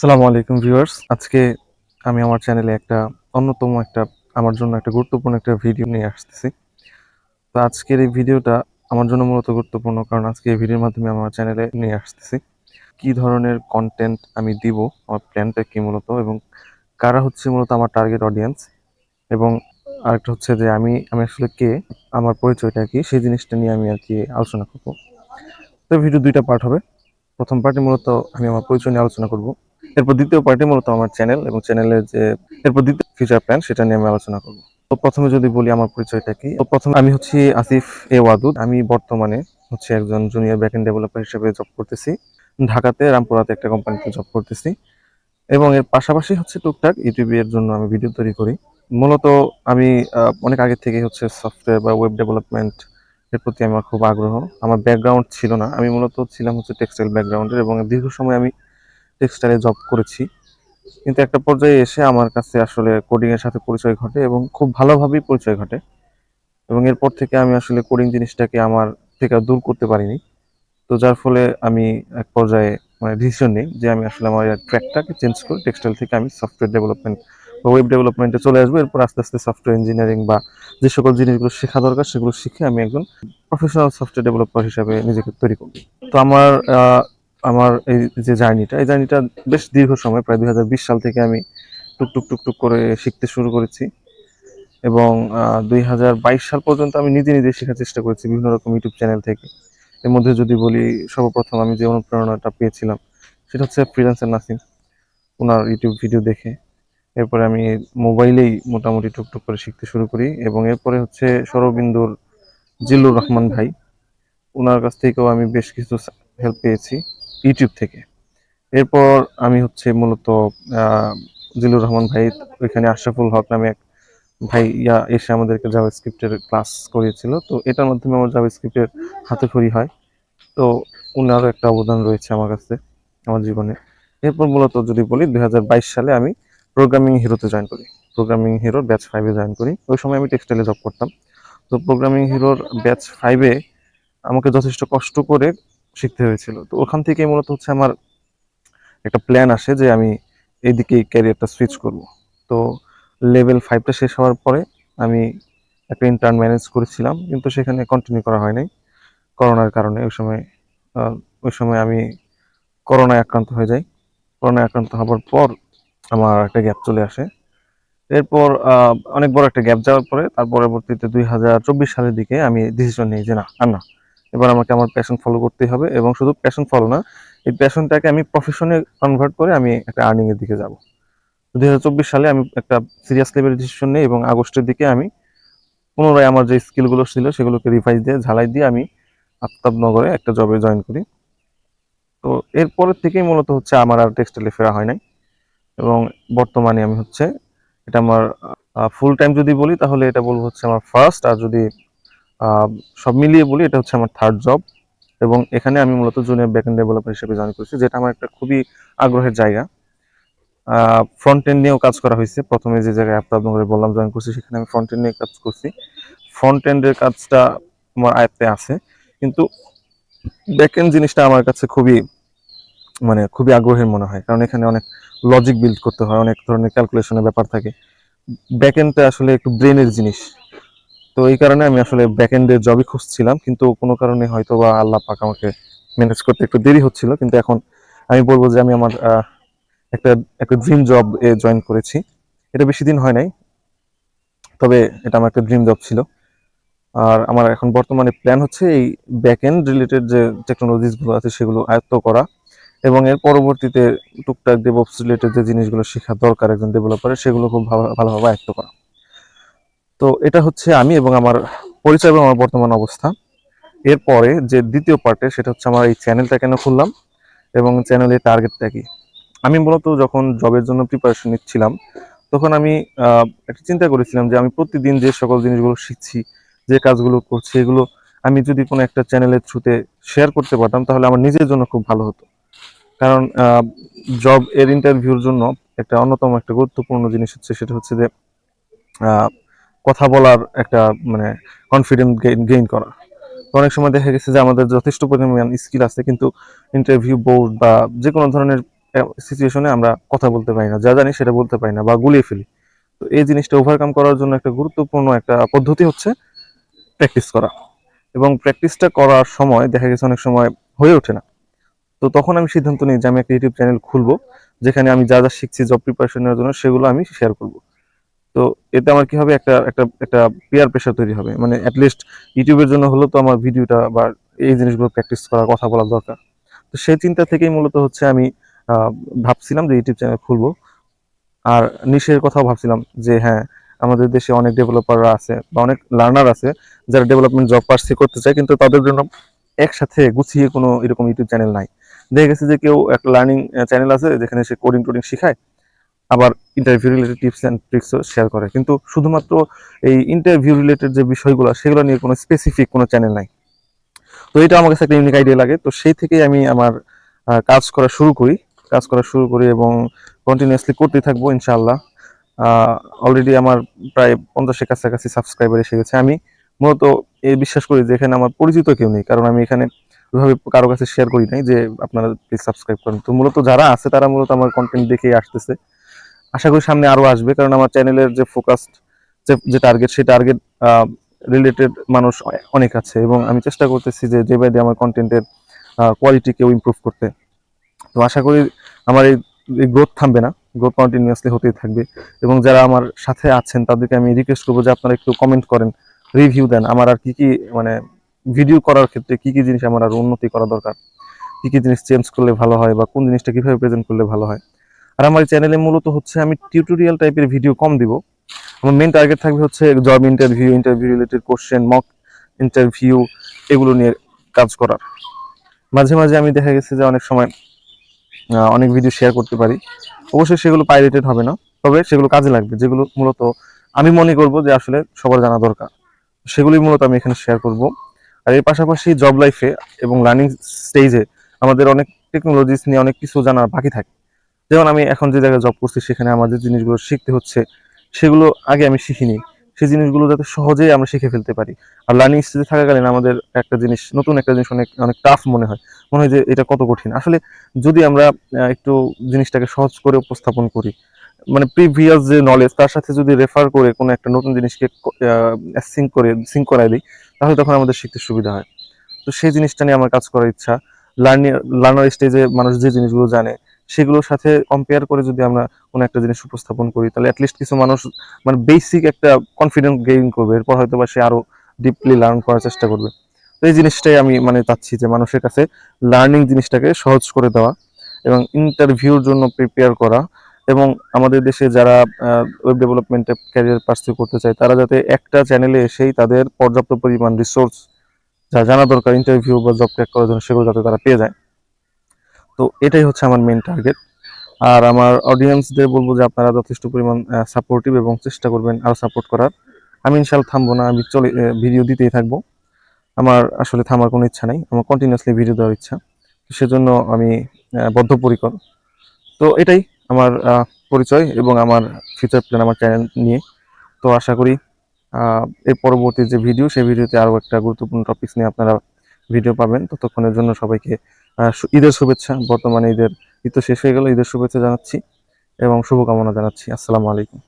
আসসালামু আলাইকুম ভিউয়ার্স। আজকে আমি আমার চ্যানেলে একটা অন্যতম একটা, আমার জন্য একটা গুরুত্বপূর্ণ একটা ভিডিও নিয়ে আসতেছি। তো আজকের এই ভিডিওটা আমার জন্য মূলত গুরুত্বপূর্ণ কারণ আজকে এই ভিডিওর মাধ্যমে আমার চ্যানেলে নিয়ে আসতেছি। কি ধরনের কন্টেন্ট আমি দিব, আমার প্ল্যানটা কী মূলত এবং কারা হচ্ছে মূলত আমার টার্গেট অডিয়েন্স এবং আরেকটা হচ্ছে যে আমি আমি আসলে কে, আমার পরিচয়টা কি, সেই জিনিসটা নিয়ে আমি আর কি আলোচনা করব। তো ভিডিও দুইটা পার্ট হবে। প্রথম পার্টে মূলত আমি আমার পরিচয় নিয়ে আলোচনা করব। এরপর দ্বিতীয় পার্টি মূলত আমার চ্যানেল এবং চ্যানেলের যে, এরপর দ্বিতীয় ফিউচার প্ল্যান সেটা নিয়ে আমি আলোচনা করব। তো প্রথমে যদি বলি আমার পরিচয়টা কি, তো প্রথমে আমি হচ্ছি আসিফ এ ওয়াদুদ। আমি বর্তমানে হচ্ছে একজন জুনিয়র ব্যাকএন্ড ডেভেলপার হিসেবে জব করতেছি। ঢাকাতে রামপুরাতে একটা কোম্পানিতে জব করতেছি। এবং এর পাশাপাশি হচ্ছে টুকটাক ইউটিউবে এর জন্য আমি ভিডিও তৈরি করি। মূলত আমি অনেক আগে থেকে হচ্ছে সফটওয়্যার বা ওয়েব ডেভেলপমেন্ট এর প্রতি আমার খুব আগ্রহ। আমার ব্যাকগ্রাউন্ড ছিল না। আমি মূলত ছিলাম হচ্ছে টেক্সটাইল ব্যাকগ্রাউন্ডের এবং দীর্ঘ সময় আমি টেক্সটাইলে জব করেছি। কিন্তু একটা পর্যায়ে এসে আমার কাছে আসলে কোডিংয়ের সাথে পরিচয় ঘটে এবং খুব ভালোভাবেই পরিচয় ঘটে। এবং এরপর থেকে আমি আসলে কোডিং জিনিসটাকে আমার থেকে দূর করতে পারিনি। তো যার ফলে আমি এক পর্যায়ে মানে ডিসিশন নিই যে আমি আসলে আমার ট্র্যাকটাকে চেঞ্জ করে টেক্সটাইল থেকে আমি সফটওয়্যার ডেভেলপমেন্ট বা ওয়েব ডেভেলপমেন্টে চলে আসব। এরপর আস্তে আস্তে সফটওয়্যার ইঞ্জিনিয়ারিং বা যে সকল জিনিসগুলো শেখা দরকার সেগুলো শিখে আমি একজন প্রফেশনাল সফটওয়্যার ডেভেলপার হিসেবে নিজেকে তৈরি করব। তো আমার আমার এই যে জার্নিটা, এই জার্নিটা বেশ দীর্ঘ সময়, প্রায় দুই হাজার বিশ সাল থেকে আমি টুকটুক টুকটুক করে শিখতে শুরু করেছি। এবং দুই হাজার বাইশ সাল পর্যন্ত আমি নিজে নিজে শেখার চেষ্টা করেছি বিভিন্ন রকম ইউটিউব চ্যানেল থেকে। এর মধ্যে যদি বলি, সর্বপ্রথম আমি যে অনুপ্রেরণাটা পেয়েছিলাম, সেটা হচ্ছে ফ্রিল্যান্সার নাসিম। ওনার ইউটিউব ভিডিও দেখে, এরপরে আমি মোবাইলেই মোটামুটি টুকটুক করে শিখতে শুরু করি, এবং এরপরে হচ্ছে সরবিন্দুর জিল্লুর রহমান ভাই। ওনার কাছ থেকেও আমি বেশ কিছু হেল্প পেয়েছি। ইউটিউব থেকে। এরপর আমি হচ্ছে মূলত আহ, জিল্লুর রহমান ভাই ওইখানে আশরাফুল হক নামে এক ভাই ইয়া এসে আমাদেরকে জাভা স্ক্রিপ্টের ক্লাস করিয়েছিল। তো এটার মাধ্যমে আমার জাভা স্ক্রিপ্টের হাতে খড়ি হয়। তো ওনারও একটা অবদান রয়েছে আমার কাছে আমার জীবনে। এরপর মূলত যদি বলি দু হাজার বাইশ সালে আমি প্রোগ্রামিং হিরোতে জয়েন করি। প্রোগ্রামিং হিরোর ব্যাচ ফাইভে জয়েন করি। ওই সময় আমি টেক্সটাইলে জব করতাম। তো প্রোগ্রামিং হিরোর ব্যাচ ফাইভে আমাকে যথেষ্ট কষ্ট করে শিখতে হয়েছিল। তো ওখান থেকেই মূলত হচ্ছে আমার একটা প্ল্যান আসে যে আমি এইদিকে ক্যারিয়ারটা সুইচ করব। তো লেভেল ফাইভটা শেষ হওয়ার পরে আমি একটা ইন্টার্ন ম্যানেজ করেছিলাম, কিন্তু সেখানে কন্টিনিউ করা হয় নাই। করোনার কারণে ওই সময় ওই সময় আমি করোনায় আক্রান্ত হয়ে যাই। করোনায় আক্রান্ত হওয়ার পর আমার একটা গ্যাপ চলে আসে। এরপর অনেক বড় একটা গ্যাপ যাওয়ার পরে তার পরবর্তীতে দুই হাজার চব্বিশ সালের দিকে আমি ডিসিশন নিই যে না, আর না। এবার আমাকে আমার প্যাশন ফলো করতেই হবে এবং শুধু প্যাশন ফলো না, এই প্যাশনটাকে আমি প্রফেশনে কনভার্ট করে আমি একটা আর্নিং এর দিকে যাব। দুই হাজার চব্বিশ সালে আমি একটা সিরিয়াস লেভেলের ডিসিশন নিই এবং আগস্টের দিকে আমি পুনরায় আমার যে স্কিলগুলো ছিল সেগুলোকে রিভাইজ দিয়ে, ঝালাই দিয়ে আমি আফতাবনগরে একটা জবে জয়েন করি। তো এরপরের থেকেই মূলত হচ্ছে আমার আর টেক্সটাইলে ফেরা হয় নাই এবং বর্তমানে আমি হচ্ছে এটা আমার ফুল টাইম যদি বলি তাহলে এটা বলব হচ্ছে আমার ফার্স্ট আর যদি সব মিলিয়ে বলি, এটা হচ্ছে আমার থার্ড জব এবং এখানে আমি মূলত জুনিয়র ব্যাকএন্ড ডেভেলপার হিসেবে জয়েন করেছি, যেটা আমার একটা খুবই আগ্রহের জায়গা। ফ্রন্ট এন্ড নিয়েও কাজ করা হয়েছে। প্রথমে যে জায়গায় আপনাদের বললাম জয়েন করছি, সেখানে আমি ফ্রন্ট এন্ড নিয়ে কাজ করছি। ফ্রন্ট এন্ডের কাজটা আমার আয়ত্তে আছে, কিন্তু ব্যাক এন্ড জিনিসটা আমার কাছে খুবই মানে খুবই আগ্রহের মনে হয়, কারণ এখানে অনেক লজিক বিল্ড করতে হয়, অনেক ধরনের ক্যালকুলেশনের ব্যাপার থাকে। ব্যাক এন্ডটা আসলে একটু ব্রেনের জিনিস। তো এই কারণে আমি আসলে ব্যাক এন্ডের জবই খুঁজছিলাম, কিন্তু কোনো কারণে হয়তো বা আল্লাহ পাক আমাকে ম্যানেজ করতে একটু দেরি হচ্ছিল। কিন্তু এখন আমি বলব যে আমি আমার একটা একটা ড্রিম জব এ জয়েন করেছি। এটা বেশি দিন হয় নাই, তবে এটা আমার একটা ড্রিম জব ছিল। আর আমার এখন বর্তমানে প্ল্যান হচ্ছে এই ব্যাক এন্ড রিলেটেড যে টেকনোলজিসগুলো আছে সেগুলো আয়ত্ত করা এবং এর পরবর্তীতে টুকটাক ডেভঅপস রিলেটেড যে জিনিসগুলো শেখা দরকার একজন ডেভেলপারের সেগুলো খুব ভালো- ভালোভাবে আয়ত্ত করা। তো এটা হচ্ছে আমি এবং আমার পরিচয় এবং আমার বর্তমান অবস্থা। এরপরে যে দ্বিতীয় পার্টে সেটা হচ্ছে আমার এই চ্যানেলটা কেন খুললাম এবং চ্যানেলের টার্গেটটা কি? আমি মূলত যখন জবের জন্য প্রিপারেশন নিচ্ছিলাম, তখন আমি একটা চিন্তা করেছিলাম যে আমি প্রতিদিন যে সকল জিনিসগুলো শিখছি, যে কাজগুলো করছি, এগুলো আমি যদি কোনো একটা চ্যানেলের থ্রুতে শেয়ার করতে পারতাম, তাহলে আমার নিজের জন্য খুব ভালো হতো। কারণ জব এর ইন্টারভিউর জন্য একটা অন্যতম একটা গুরুত্বপূর্ণ জিনিস হচ্ছে, সেটা হচ্ছে যে কথা বলার একটা মানে কনফিডেন্স গেইন করা। অনেক সময় দেখা গেছে যে আমাদের যথেষ্ট পরিমাণ স্কিল আছে, কিন্তু ইন্টারভিউ বোর্ড বা যে কোনো ধরনের সিচুয়েশনে আমরা কথা বলতে পারি না। যা জানি সেটা বলতে পারি না বা গুলিয়ে ফেলি। তো এই জিনিসটা ওভারকাম করার জন্য একটা গুরুত্বপূর্ণ একটা পদ্ধতি হচ্ছে প্র্যাকটিস করা। এবং প্র্যাকটিসটা করার সময় দেখা গেছে অনেক সময় হয়ে ওঠে না। তো তখন আমি সিদ্ধান্ত নিই যে আমি একটা ইউটিউব চ্যানেল খুলবো, যেখানে আমি যা যা শিখছি জব প্রিপারেশনের জন্য সেগুলো আমি শেয়ার করব। তো এতে আমার কি হবে? একটা একটা একটা পিয়ার প্রেশার তৈরি হবে। মানে অ্যাটলিস্ট ইউটিউবের জন্য হলো তো আমার ভিডিওটা বা এই জিনিসগুলো প্র্যাকটিস করা কথা বলা দরকার। তো সেই চিন্তা থেকেই মূলত হচ্ছে আমি ভাবছিলাম যে ইউটিউব চ্যানেল খুলবো। আর নিশের কথাও ভাবছিলাম যে হ্যাঁ আমাদের দেশে অনেক ডেভেলপাররা আছে বা অনেক লার্নার আছে যারা ডেভেলপমেন্ট জব পার্সি করতে চায়, কিন্তু তাদের জন্য একসাথে গুছিয়ে কোনো এরকম ইউটিউব চ্যানেল নাই। দেখা গেছে যে কেউ একটা লার্নিং চ্যানেল আছে যেখানে সে কোডিং টোডিং শেখায়, আবার ইন্টারভিউ রিলেটেড টিপস অ্যান্ড ট্রিক্সও শেয়ার করে। কিন্তু শুধুমাত্র এই ইন্টারভিউ রিলেটেড যে বিষয়গুলো, সেগুলো নিয়ে কোনো স্পেসিফিক কোনো চ্যানেল নাই। তো এটা আমার কাছে একটা ইউনিক আইডিয়া লাগে। তো সেই থেকেই আমি আমার কাজ করা শুরু করি। কাজ করা শুরু করি এবং কন্টিনিউয়াসলি করতে থাকব, ইনশাআল্লাহ। অলরেডি আমার প্রায় পঞ্চাশের কাছাকাছি সাবস্ক্রাইবার এসে গেছে। আমি মূলত এই বিশ্বাস করি যে এখানে আমার পরিচিত কেউ নেই। কারণ আমি এখানে ওইভাবে কারও কাছে শেয়ার করি নাই যে আপনারা প্লিজ সাবস্ক্রাইব করেন। তো মূলত যারা আছে, তারা মূলত আমার কন্টেন্ট দেখেই আসতেছে। আশা করি সামনে আরও আসবে, কারণ আমার চ্যানেলের যে ফোকাসড যে যে টার্গেট সেই টার্গেট রিলেটেড মানুষ অনেক আছে এবং আমি চেষ্টা করতেছি যে ডে বাই ডে আমার কন্টেন্টের কোয়ালিটিকেও ইমপ্রুভ করতে। তো আশা করি আমার এই গ্রোথ থামবে না গ্রোথ কন্টিনিউয়াসলি হতেই থাকবে এবং যারা আমার সাথে আছেন, তাদেরকে আমি রিকোয়েস্ট করব যে আপনারা একটু কমেন্ট করেন রিভিউ দেন, আমার আর কি কি মানে ভিডিও করার ক্ষেত্রে কি কি জিনিস আমার আর উন্নতি করা দরকার, কী কী জিনিস চেঞ্জ করলে ভালো হয় বা কোন জিনিসটা কীভাবে প্রেজেন্ট করলে ভালো হয়। আর আমার চ্যানেলে মূলত হচ্ছে আমি টিউটোরিয়াল টাইপের ভিডিও কম দিব। আমার মেন টার্গেট থাকবে হচ্ছে job interview interview related question mock interview এগুলো নিয়ে কাজ করার। মাঝে মাঝে আমি দেখা গেছে যে অনেক সময় অনেক ভিডিও শেয়ার করতে পারি। অবশ্যই সেগুলো পাইরেটেড হবে না, তবে সেগুলো কাজে লাগবে, যেগুলো মূলত আমি মনে করব যে আসলে সবার জানা দরকার। সেগুলোই মূলত আমি এখানে শেয়ার করব। আর এর পাশাপাশি জব লাইফে এবং লার্নিং স্টেজে আমাদের অনেক টেকনোলজিস নিয়ে অনেক কিছু জানার বাকি থাকে। যেমন আমি এখন যে জায়গায় জব করছি, সেখানে আমার যে জিনিসগুলো শিখতে হচ্ছে, সেগুলো আগে আমি শিখিনি। সেই জিনিসগুলো যাতে সহজেই আমরা শিখে ফেলতে পারি। আর লার্নিং স্টেজে থাকাকালীন আমাদের একটা জিনিস, নতুন একটা জিনিস অনেক অনেক টাফ মনে হয়। মনে হয় যে এটা কত কঠিন। আসলে যদি আমরা একটু জিনিসটাকে সহজ করে উপস্থাপন করি মানে প্রিভিয়াস যে নলেজ তার সাথে যদি রেফার করে কোনো একটা নতুন জিনিসকে সিঙ্ক করে সিঙ্ক করাই দিই, তাহলে তখন আমাদের শিখতে সুবিধা হয়। তো সেই জিনিসটা নিয়ে আমার কাজ করার ইচ্ছা। লার্নিং লার্নার স্টেজে মানুষ যে জিনিসগুলো জানে সেগুলোর সাথে কম্পেয়ার করে যদি আমরা কোনো একটা জিনিস উপস্থাপন করি, তাহলে অ্যাটলিস্ট কিছু মানুষ মানে বেসিক একটা কনফিডেন্স গেইন করবে। এরপর হয়তো বা সে আরও ডিপলি লার্ন করার চেষ্টা করবে। তো এই জিনিসটাই আমি মানে চাচ্ছি যে মানুষের কাছে লার্নিং জিনিসটাকে সহজ করে দেওয়া এবং ইন্টারভিউর জন্য প্রিপেয়ার করা এবং আমাদের দেশে যারা ওয়েব ডেভেলপমেন্টে ক্যারিয়ার পার্সিউ করতে চায়, তারা যাতে একটা চ্যানেলে এসেই তাদের পর্যাপ্ত পরিমাণ রিসোর্স যা জানা দরকার ইন্টারভিউ বা জব ক্র্যাক করার জন্য, সেগুলো যাতে তারা পেয়ে যায়। তো এটাই হচ্ছে আমার মেন টার্গেট আর আমার অডিয়েন্সদের বলব যে আপনারা যথেষ্ট পরিমাণ সাপোর্টিভ এবং চেষ্টা করবেন আরও সাপোর্ট করার। আমি ইনশাল থামবো না, আমি চলে ভিডিও দিতেই থাকব। আমার আসলে থামার কোনো ইচ্ছা নেই, আমার কন্টিনিউয়াসলি ভিডিও দেওয়ার ইচ্ছা। তো সেজন্য আমি বদ্ধপরিকর। তো এটাই আমার পরিচয় এবং আমার ফিউচার প্ল্যান আমার চ্যানেল নিয়ে। তো আশা করি এর পরবর্তী যে ভিডিও সেই ভিডিওতে আরও একটা গুরুত্বপূর্ণ টপিকস নিয়ে আপনারা ভিডিও পাবেন। ততক্ষণের জন্য সবাইকে ঈদের শুভেচ্ছা, বর্তমানে ঈদের, ঈদ তো শেষ হয়ে গেল, ঈদের শুভেচ্ছা জানাচ্ছি এবং শুভকামনা জানাচ্ছি। আসসালামু আলাইকুম।